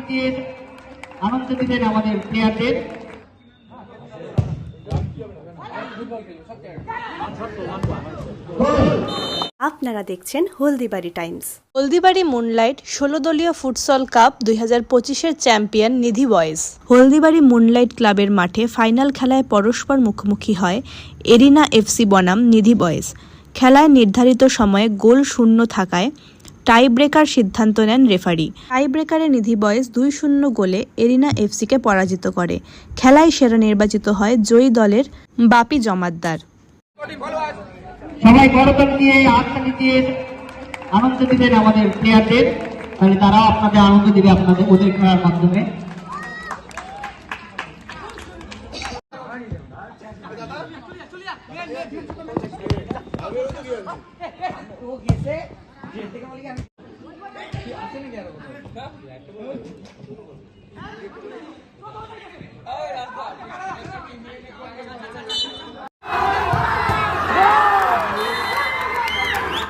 জিতিয়ে আনন্দ দিবেন আমাদের প্লেয়ারদের আপনারা দেখছেন হলদিবাড়ি টাইমস। হলদিবাড়ি মুনলাইট ষোলো দলীয় ফুটসল কাপ দুই হাজার পঁচিশের champion Nidhi boys. Haldibari Moonlight ক্লাবের মাঠে ফাইনাল খেলায় পরস্পর মুখোমুখি হয় এরিনা এফসি বনাম নিধি বয়েজ। খেলায় নির্ধারিত সময়ে গোল শূন্য থাকায় টাই ব্রেকার সিদ্ধান্ত নেন রেফারি। টাই ব্রেকারে নিধি বয়েজ দুই শূন্য গোলে এরিনা এফসিকে পরাজিত করে। খেলায় সেরা নির্বাচিত হয় জয়ী দলের বাপি জমাদ্দার। সবাই দিয়ে আনন্দ দিবেন আমাদের প্লেয়ারদের। তাহলে তারাও আপনাদের আনন্দ দিবে আপনাদের ওদের খেলার মাধ্যমে। আসে না কেন